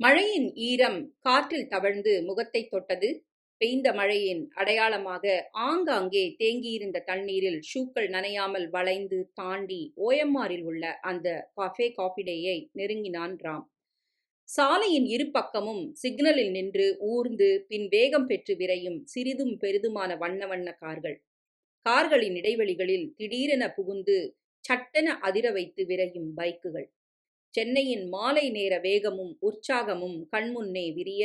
மழையின் ஈரம் காற்றில் தவழ்ந்து முகத்தை தொட்டது. பெய்ந்த மழையின் அடையாளமாக ஆங்காங்கே தேங்கியிருந்த தண்ணீரில் ஷூக்கள் நனையாமல் வளைந்து தாண்டி ஓஎம்ஆரில் உள்ள அந்த கஃபே காஃபிடேயை நெருங்கினான் ராம். சாலையின் இரு பக்கமும் சிக்னலில் நின்று ஊர்ந்து பின் வேகம் பெற்று விரையும் சிறிதும் பெரிதுமான வண்ண வண்ண கார்கள். கார்களின் இடைவெளிகளில் திடீரென புகுந்து சட்டென அதிர வைத்து விரையும் பைக்குகள். சென்னையின் மாலை நேர வேகமும் உற்சாகமும் கண்முன்னே விரிய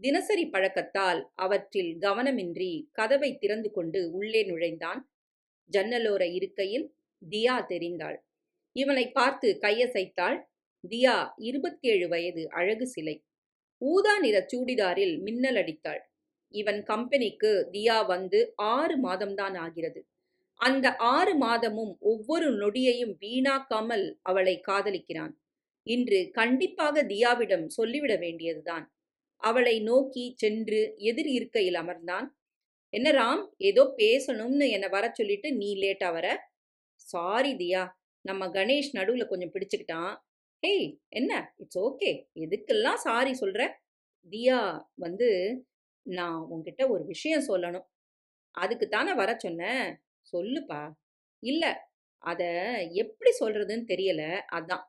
தினசரி பழக்கத்தால் அவற்றில் கவனமின்றி கதவை திறந்து கொண்டு உள்ளே நுழைந்தான் ஜன்னலோர இருக்கையில் தியா தெரிந்தாள். இவனை பார்த்து கையசைத்தாள் தியா இருபத்தேழு வயது அழகு சிலை. ஊதா நிற சூடிதாரில் மின்னல் அடித்தாள். இவன் கம்பெனிக்கு தியா வந்து ஆறு மாதம்தான் ஆகிறது. அந்த ஆறு மாதமும் ஒவ்வொரு நொடியையும் வீணாக்காமல் அவளை காதலிக்கிறான். இன்று கண்டிப்பாக தியாவிடம் சொல்லிவிட வேண்டியதுதான். அவளை நோக்கி சென்று எதிர் இருக்கையில் அமர்ந்தான். என்ன ராம் ஏதோ பேசணும்னு என்னை வர சொல்லிட்டு நீ லேட்டா வர? சாரி தியா நம்ம கணேஷ் நடுவில் கொஞ்சம் பிடிச்சுக்கிட்டான். ஹேய் என்ன? It's okay. எதுக்கெல்லாம் சாரி சொல்ற? தியா வந்து நான் உங்ககிட்ட ஒரு விஷயம் சொல்லணும். அதுக்கு தானே வர சொன்னேன் சொல்லுப்பா. இல்லை அதை எப்படி சொல்றதுன்னு தெரியல. அதான்.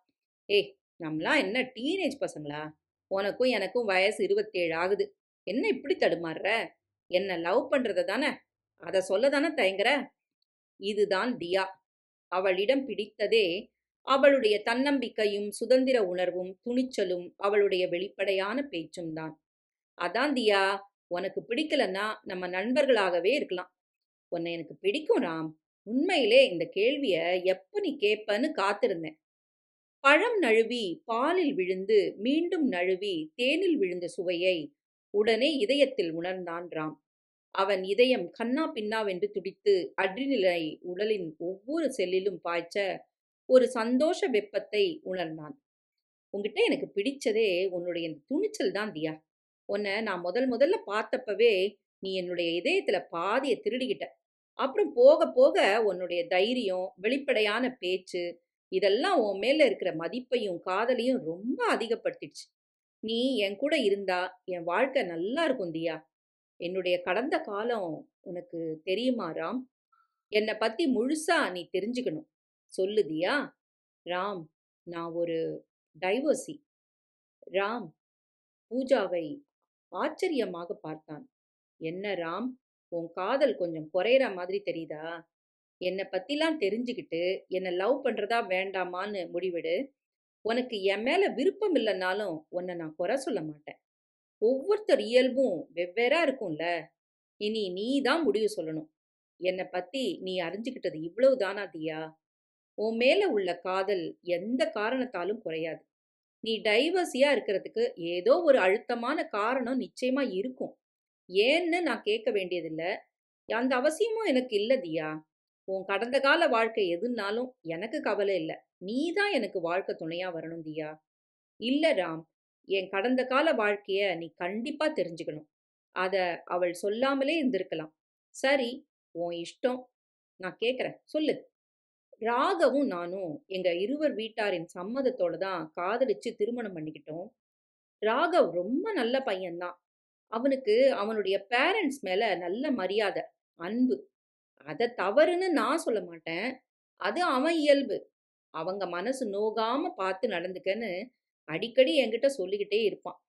ஏய் நம்மளாம் என்ன டீனேஜ் பசங்களா? உனக்கும் எனக்கும் வயசு இருபத்தேழு ஆகுது. என்ன இப்படி தடுமாறுற? என்ன லவ் பண்ணுறத தானே? அதை சொல்ல தானே தயங்குற? இதுதான் தியா. அவளிடம் பிடித்ததே அவளுடைய தன்னம்பிக்கையும் சுதந்திர உணர்வும் துணிச்சலும் அவளுடைய வெளிப்படையான பேச்சும் தான். அதான் தியா உனக்கு பிடிக்கலன்னா நம்ம நண்பர்களாகவே இருக்கலாம். உன்னை எனக்கு பிடிக்கும் ராம் உண்மையிலே இந்த கேள்வியை எப்போ நீ கேட்பன்னு காத்திருந்தேன். பழம் நழுவி பாலில் விழுந்து மீண்டும் நழுவி தேனில் விழுந்த சுவையை உடனே இதயத்தில் உணர்ந்தான் ராம் அவன் இதயம் கண்ணா பின்னாவென்று துடித்து அட்ரிநிலை உடலின் ஒவ்வொரு செல்லிலும் பாய்ச்ச ஒரு சந்தோஷ வெப்பத்தை உணர்ந்தான். உங்ககிட்ட எனக்கு பிடிச்சதே உன்னுடைய இந்த துணிச்சல் தான் தியா. உன்னை நான் முதல் முதல்ல பார்த்தப்பவே நீ என்னுடைய இதயத்துல பாதியை திருடிக்கிட்ட. அப்புறம் போக போக உன்னுடைய தைரியம் வெளிப்படையான பேச்சு இதெல்லாம் உன் மேல இருக்கிற மதிப்பையும் காதலையும் ரொம்ப அதிகப்படுத்திடுச்சு. நீ என் கூட இருந்தா என் வாழ்க்கை நல்லா இருக்கும் தியா. என்னுடைய கடந்த காலம் உனக்கு தெரியுமா ராம்? என்னை பத்தி முழுசா நீ தெரிஞ்சுக்கணும். சொல்லு தியா. ராம் நான் ஒரு டைவர்சி. ராம் பூஜாவை ஆச்சரியமாக பார்த்தான். என்ன ராம்? உன் காதல் கொஞ்சம் குறையிற மாதிரி தெரியுதா? என்னை பற்றிலாம் தெரிஞ்சுக்கிட்டு என்னை லவ் பண்ணுறதா வேண்டாமான்னு முடிவிடு. உனக்கு என் மேலே விருப்பம் இல்லைனாலும் உன்னை நான் குறை சொல்ல மாட்டேன். ஒவ்வொருத்தர் இயல்பும் வெவ்வேறா இருக்கும்ல. இனி நீ தான் முடிவு சொல்லணும். என்னை பற்றி நீ அறிஞ்சுக்கிட்டது இவ்வளவு தானா தியா? உன் மேலே உள்ள காதல் எந்த காரணத்தாலும் குறையாது. நீ டைவர்ஸியாக இருக்கிறதுக்கு ஏதோ ஒரு அழுத்தமான காரணம் நிச்சயமாக இருக்கும். ஏன்னு நான் கேட்க வேண்டியதில்லை. அந்த அவசியமும் எனக்கு இல்லை தியா. உன் கடந்த கால வாழ்க்கை எதுனாலும் எனக்கு கவலை இல்லை. நீ தான் எனக்கு வாழ்க்கை துணையா வரணும் தியா. இல்ல ராம் என் கடந்த கால வாழ்க்கைய நீ கண்டிப்பா தெரிஞ்சுக்கணும். அத அவள் சொல்லாமலே இருந்திருக்கலாம். சரி உன் இஷ்டம். நான் கேக்குறேன். சொல்லு. ராகவும் நானும் எங்க இருவர் வீட்டாரின் சம்மதத்தோட தான் காதலிச்சு திருமணம் பண்ணிக்கிட்டோம். ராகவ் ரொம்ப நல்ல பையன்தான். அவனுக்கு அவனுடைய பேரண்ட்ஸ் மேல நல்ல மரியாதை அன்பு. அதை தவறுன்னு நான் சொல்ல மாட்டேன். அது அவன் இயல்பு. அவங்க மனசு நோகாம பார்த்து நடந்துக்கன்னு அடிக்கடி என்கிட்ட சொல்லிக்கிட்டே இருப்பான்.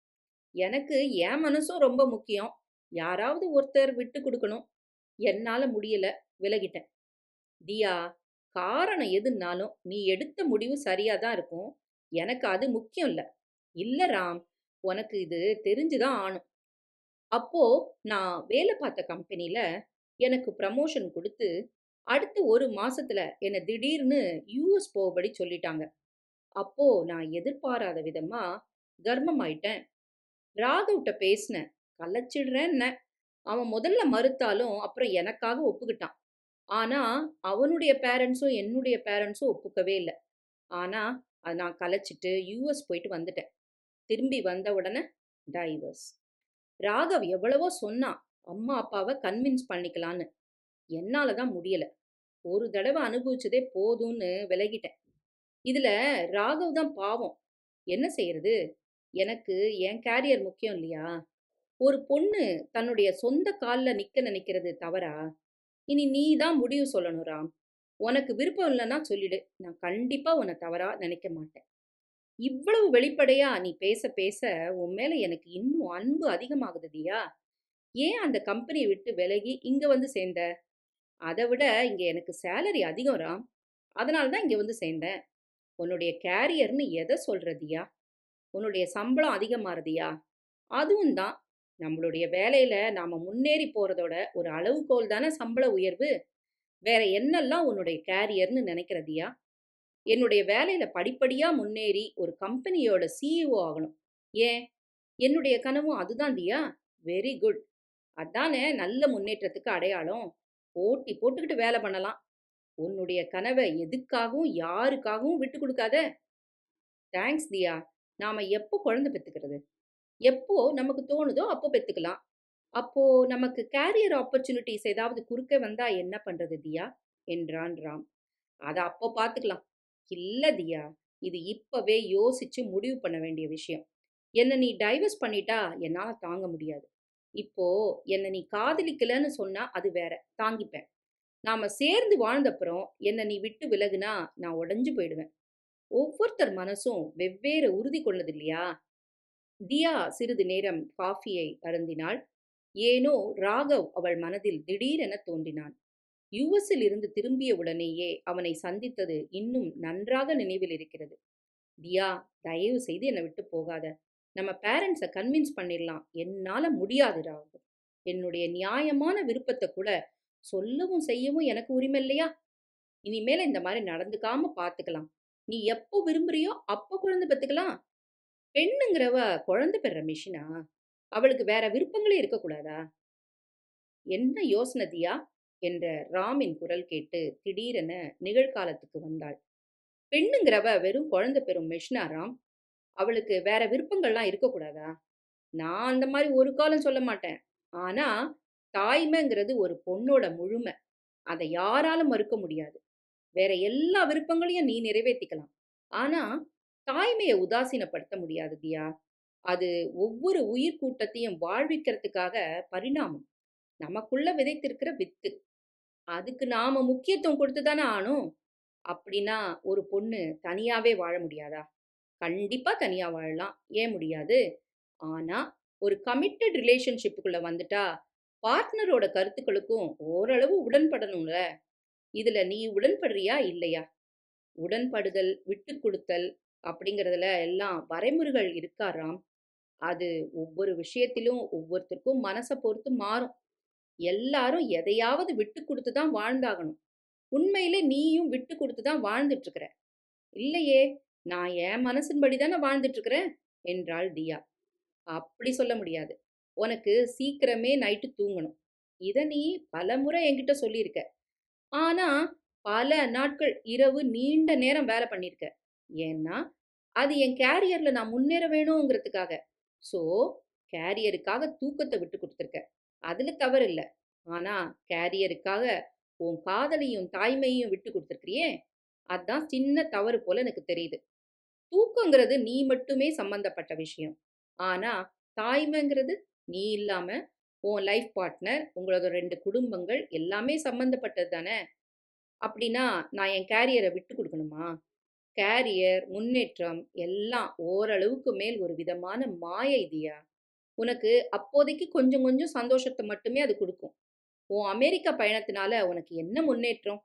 எனக்கு என் மனசும் ரொம்ப முக்கியம். யாராவது ஒருத்தர் விட்டு கொடுக்கணும். என்னால முடியல விலகிட்டேன். தியா காரணம் எதுனாலும் நீ எடுத்த முடிவு சரியா தான் இருக்கும். எனக்கு அது முக்கியம் இல்ல. இல்ல ராம் உனக்கு இது தெரிஞ்சுதான் ஆணும் அப்போ நான் வேலை பார்த்த கம்பெனில எனக்கு ப்ரமோஷன் கொடுத்து அடுத்த ஒரு மாசத்துல என்னை திடீர்னு யூஎஸ் போகபடி சொல்லிட்டாங்க. அப்போ நான் எதிர்பாராத விதமா கர்ப்பமாயிட்டேன் ராகவ்கிட்ட பேசினேன். கலைச்சிடுறேன்ன. அவன் முதல்ல மறுத்தாலும் அப்புறம் எனக்காக ஒப்புக்கிட்டான். ஆனா அவனுடைய பேரண்ட்ஸும் என்னுடைய பேரண்ட்ஸும் ஒப்புக்கவே இல்லை. ஆனா அது நான் கலைச்சிட்டு யூஎஸ் போயிட்டு வந்துட்டேன். திரும்பி வந்த உடனே டைவர்ஸ் ராகவ் எவ்வளவோ சொன்னான். அம்மா அப்பாவை கன்வின்ஸ் பண்ணிக்கலான்னு. என்னால தான் முடியல. ஒரு தடவை அனுபவிச்சதே போதும்னு விலகிட்டேன். இதுல ராகவ் தான் பாவம். என்ன செய்யறது எனக்கு என் கேரியர் முக்கியம் இல்லையா? ஒரு பொண்ணு தன்னுடைய சொந்த காலில் நிக்க நினைக்கிறது தவறா? இனி நீ தான் முடிவு சொல்லணும் ராம். உனக்கு விருப்பம் இல்லைன்னா சொல்லிடு. நான் கண்டிப்பா உன்னை தவறா நினைக்க மாட்டேன். இவ்வளவு வெளிப்படையா நீ பேச பேச உன் மேல எனக்கு இன்னும் அன்பு அதிகமாகுதுதியா ஏன் அந்த கம்பெனியை விட்டு விலகி இங்கே வந்து சேர்ந்த? அதை விட இங்கே எனக்கு சேலரி அதிகம் ராம். அதனால தான் இங்கே வந்து சேர்ந்தேன். உன்னுடைய கேரியர்னு எதை சொல்கிறதியா உன்னுடைய சம்பளம் அதிகமாகறதியா அதுவும் தான் நம்மளுடைய வேலையில் நாம் முன்னேறி போகிறதோட ஒரு அளவுகோல் தானே சம்பள உயர்வு? வேற என்னெல்லாம் உன்னுடைய கேரியர்னு நினைக்கிறதியா என்னுடைய வேலையில் படிப்படியாக முன்னேறி ஒரு கம்பெனியோட சிஇஓ ஆகணும். ஏன்? என்னுடைய கனவும் அதுதான் தியா வெரி குட் அதானே நல்ல முன்னேற்றத்துக்கு அடையாளம். போட்டி போட்டுக்கிட்டு வேலை பண்ணலாம். உன்னுடைய கனவை எதுக்காகவும் யாருக்காகவும் விட்டு கொடுக்காத. தேங்க்ஸ் தியா. நாம எப்போ குழந்தை பெற்றுக்கிறது எப்போ நமக்கு தோணுதோ அப்போ பெற்றுக்கலாம் அப்போ நமக்கு கேரியர் ஆப்பர்ச்சுனிட்டிஸ் ஏதாவது குறுக்க வந்தா என்ன பண்றது தியா? என்றான் ராம். அதை அப்போ பார்த்துக்கலாம் இல்ல தியா இது இப்பவே யோசிச்சு முடிவு பண்ண வேண்டிய விஷயம். என்ன நீ டைவர்ஸ் பண்ணிட்டா என்னால் தாங்க முடியாது. இப்போ என்னை நீ காதலிக்கலன்னு சொன்னா அது வேற. தாங்கிப்பேன். நாம சேர்ந்து வாழ்ந்தப்புறம் என்ன நீ விட்டு விலகுனா நான் உடைஞ்சு போயிடுவேன். ஒவ்வொருத்தர் மனசும் வெவ்வேறு உறுதி கொண்டது இல்லையா தியா சிறிது நேரம் காஃபியை அருந்தினாள். ஏனோ ராகவ் அவள் மனதில் திடீரென தோன்றினான். யுஎஸில் இருந்து திரும்பிய உடனேயே அவனை சந்தித்தது இன்னும் நன்றாக நினைவில் இருக்கிறது. தியா தயவு செய்து என்னை விட்டு போகாத. நம்ம பேரண்ட்ஸை கன்வின்ஸ் பண்ணிடலாம். என்னால முடியாது என்னுடைய நியாயமான விருப்பத்தை கூட சொல்லவும் செய்யவும் எனக்கு உரிமை இல்லையா? இனிமேல இந்த மாதிரி நடந்துக்காம பார்த்துக்கலாம் நீ எப்போ விரும்புறியோ அப்போ குழந்தை பெற்றுக்கலாம் பெண்ணுங்கிறவ குழந்தை பெற மிஷினா அவளுக்கு வேற விருப்பங்களே இருக்கக்கூடாதா? என்ன யோசனதியா என்ற ராமின் குரல் கேட்டு திடீரென நிகழ்காலத்துக்கு வந்தாள். பெண்ணுங்கிறவ வெறும் குழந்தை பெறும் மிஷினா ராம்? அவளுக்கு வேற விருப்பங்கள்லாம் இருக்கக்கூடாதா? நான் அந்த மாதிரி ஒரு காலம் சொல்ல மாட்டேன். ஆனா தாய்மைங்கிறது ஒரு பொண்ணோட முழுமை. அதை யாராலும் மறுக்க முடியாது. வேற எல்லா விருப்பங்களையும் நீ நிறைவேற்றிக்கலாம் ஆனா தாய்மையை உதாசீனப்படுத்த முடியாது தியா. அது ஒவ்வொரு உயிர் கூட்டத்தையும் வாழ்விக்கிறதுக்காக பரிணாமம். நமக்குள்ள விதைத்திருக்கிற வித்து. அதுக்கு நாம முக்கியத்துவம் கொடுத்து தானே ஆனும் அப்படின்னா ஒரு பொண்ணு தனியாவே வாழ முடியாதா? கண்டிப்பா தனியா வாழலாம். ஏன் முடியாது? ஆனா ஒரு கமிட்டட் ரிலேஷன்ஷிப்புக்குள்ள வந்துட்டா பார்ட்னரோட கருத்துக்களுக்கும் ஓரளவு உடன்படணும்ல? இதுல நீ உடன்படுறியா? இல்லையா? உடன்படுதல் விட்டு கொடுத்தல் அப்படிங்கிறதுல எல்லாம் வரைமுறைகள் இருக்காராம் அது ஒவ்வொரு விஷயத்திலும் ஒவ்வொருத்தருக்கும் மனசை பொறுத்து மாறும். எல்லாரும் எதையாவது விட்டு கொடுத்து தான் வாழ்ந்தாகணும். உண்மையில நீயும் விட்டு கொடுத்து தான் வாழ்ந்துட்டு இருக்கிற. இல்லையே? நான் என் மனசின்படி தானே வாழ்ந்துட்டு இருக்கிறேன் என்றாள் தியா. அப்படி சொல்ல முடியாது. உனக்கு சீக்கிரமே நைட்டு தூங்கணும். இதை நீ பல முறை என்கிட்ட சொல்லியிருக்க. ஆனா பல நாட்கள் இரவு நீண்ட நேரம் வேலை பண்ணியிருக்க. ஏன்னா அது என் கேரியர்ல நான் முன்னேற வேணுங்கிறதுக்காக. ஸோ கேரியருக்காக தூக்கத்தை விட்டு கொடுத்துருக்க. அதுல தவறு இல்லை. ஆனா கேரியருக்காக உன் காதலையும் தாய்மையும் விட்டு கொடுத்துருக்கிறியே? அதான் சின்ன தவறு போல எனக்கு தெரியுது. தூக்கங்கிறது நீ மட்டுமே சம்பந்தப்பட்ட விஷயம். ஆனா தாய்மைங்கிறது நீ இல்லாம உன் லைஃப் பார்ட்னர் உங்களோட ரெண்டு குடும்பங்கள் எல்லாமே சம்மந்தப்பட்டது தானே? அப்படின்னா நான் என் கேரியரை விட்டு கொடுக்கணுமா? கேரியர் முன்னேற்றம் எல்லாம் ஓரளவுக்கு மேல் ஒரு விதமான மாய இதியா உனக்கு அப்போதைக்கு கொஞ்சம் கொஞ்சம் சந்தோஷத்தை மட்டுமே அது கொடுக்கும். உன் அமெரிக்கா பயணத்தினால உனக்கு என்ன முன்னேற்றம்?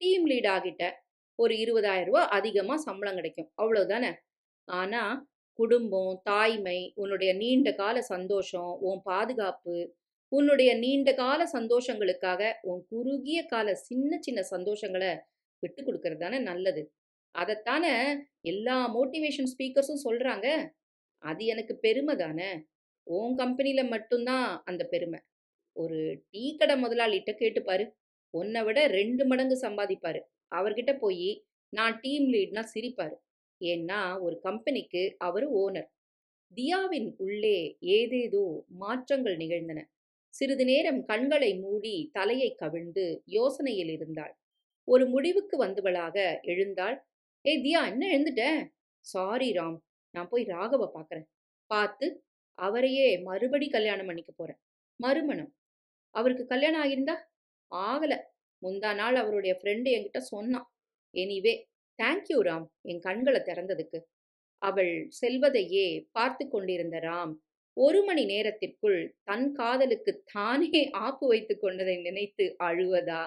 டீம் லீட் ஆகிட்ட. ஒரு இருபதாயிரம் ரூபா அதிகமாக சம்பளம் கிடைக்கும். அவ்வளோதானே ஆனால் குடும்பம் தாய்மை உன்னுடைய நீண்ட கால சந்தோஷம் உன் பாதுகாப்பு உன்னுடைய நீண்ட கால சந்தோஷங்களுக்காக உன் குறுகிய கால சின்ன சின்ன சந்தோஷங்களை விட்டு கொடுக்கறது தானே நல்லது. அதைத்தானே எல்லா மோட்டிவேஷன் ஸ்பீக்கர்ஸும் சொல்கிறாங்க அது எனக்கு பெருமை தானே? உன் கம்பெனியில் மட்டும்தான் அந்த பெருமை. ஒரு டீ கடை முதலாளிகிட்ட கேட்டுப்பாரு உன்னை விட ரெண்டு மடங்கு சம்பாதிப்பாரு. அவர்கிட்ட போய் நான் டீம் லீட்னா சிரிப்பாரு. ஏன்னா ஒரு கம்பெனிக்கு அவர் ஓனர். தியாவின் உள்ளே ஏதேதோ மாற்றங்கள் நிகழ்ந்தன. சிறிது நேரம் கண்களை மூடி தலையை கவிழ்ந்து யோசனையில் இருந்தாள். ஒரு முடிவுக்கு வந்தவளாக எழுந்தாள். ஏய் தியா என்ன எழுந்துட்ட? சாரி ராம். நான் போய் ராகவ பார்க்குறேன் பார்த்து அவரையே மறுபடி கல்யாணம் பண்ணிக்க போறேன். மறுமணம்? அவருக்கு கல்யாணம் ஆகியிருந்தா ஆகல. முந்தா நாள் அவருடைய ஃப்ரெண்டு என்கிட்ட சொன்னான். Anyway thank you Ram. என் கண்களை திறந்ததுக்கு. அவள் செல்வதையே பார்த்து கொண்டிருந்த ராம் ஒரு மணி நேரத்திற்குள் தன் காதலுக்கு தானே ஆப்பு வைத்துக் கொண்டதை நினைத்து அழுவதா?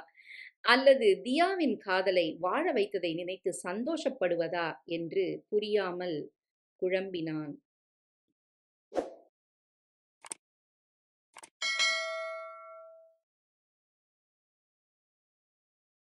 அல்லது தியாவின் காதலை வாழ வைத்ததை நினைத்து சந்தோஷப்படுவதா? என்று புரியாமல் குழம்பினான்.